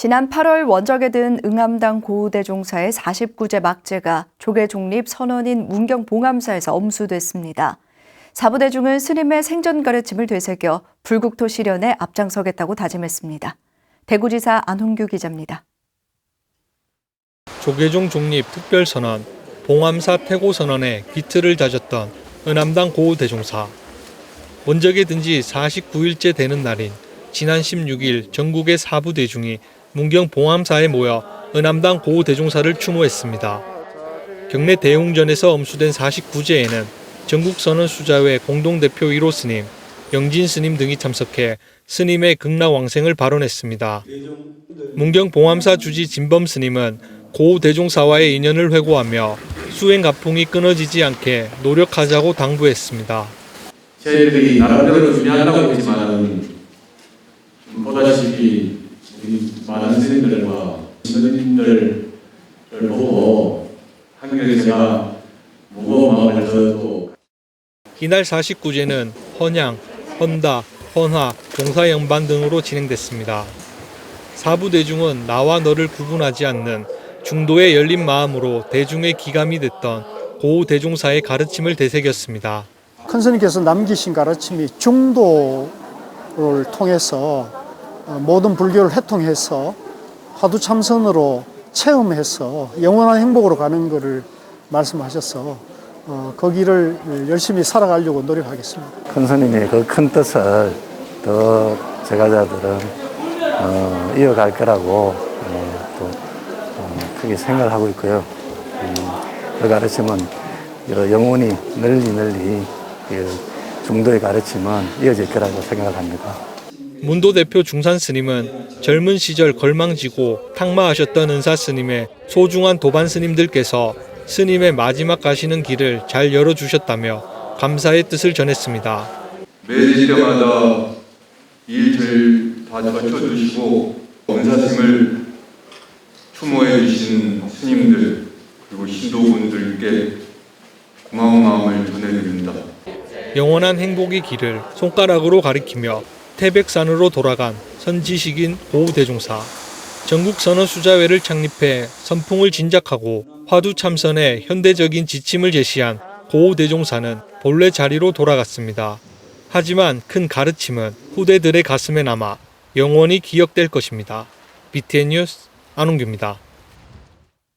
지난 8월 원적에 든 응암당 고우대 종사의 49제 막제가 조계 독립 선언인 문경 봉암사에서 엄수됐습니다. 사부대중은 스님의 생전 가르침을 되새겨 불국토 실현에 앞장서겠다고 다짐했습니다. 대구지사 안홍규 기자입니다. 조계종 독립 특별선언, 봉암사 폐고선언에 기틀을 다졌던 은암당 고우대종사. 원적에 든 지 49일째 되는 날인 지난 16일 전국의 사부대중이 문경 봉암사에 모여 은암당 고우 대종사를 추모했습니다. 경내 대웅전에서 엄수된 49제에는 전국선언 수자회 공동대표 1호 스님, 영진 스님 등이 참석해 스님의 극락왕생을 발언했습니다. 문경 봉암사 주지 진범 스님은 고 대종사와의 인연을 회고하며 수행 가풍이 끊어지지 않게 노력하자고 당부했습니다. 저희들이 나름대로 준비한다고 했지만 보다시피 우리 많은 스님들과 신도님들을 보고 한결에 제가 무거운 마음을 더또 이날 49제는 헌양, 헌다, 헌화, 종사연반 등으로 진행됐습니다. 사부 대중은 나와 너를 구분하지 않는 중도의 열린 마음으로 대중의 기감이 됐던 고 대종사의 가르침을 되새겼습니다. 큰 스님께서 남기신 가르침이 중도를 통해서 어, 모든 불교를 해통해서 화두 참선으로 체험해서 영원한 행복으로 가는 것을 말씀하셔서 어, 그 열심히 살아가려고 노력하겠습니다. 큰 스님의 그큰 뜻을 더 제가자들은 어, 이어갈 거라고 어, 또 어, 크게 생각을 하고 있고요. 음, 그 가르침은 여- 영원히 널리 널리 그 중도의 가르침은 이어질 거라고 생각을 합니다. 문도 대표 중산 스님은 젊은 시절 걸망지고 탁마하셨던 은사 스님의 소중한 도반 스님들께서 스님의 마지막 가시는 길을 잘 열어주셨다며 감사의 뜻을 전했습니다. 매일 때마다 일들다 갖춰주시고 원사님을 추모해 주신 스님들 그리고 신도분들께 고마운 마음을 전해드립니다. 영원한 행복의 길을 손가락으로 가리키며 태백산으로 돌아간 선지식인 고우대종사. 전국선언수자회를 창립해 선풍을 진작하고 화두 참선의 현대적인 지침을 제시한 고우대종사는 본래 자리로 돌아갔습니다. 하지만 큰 가르침은 후대들의 가슴에 남아 영원히 기억될 것입니다. BTN 뉴스 안홍규입니다.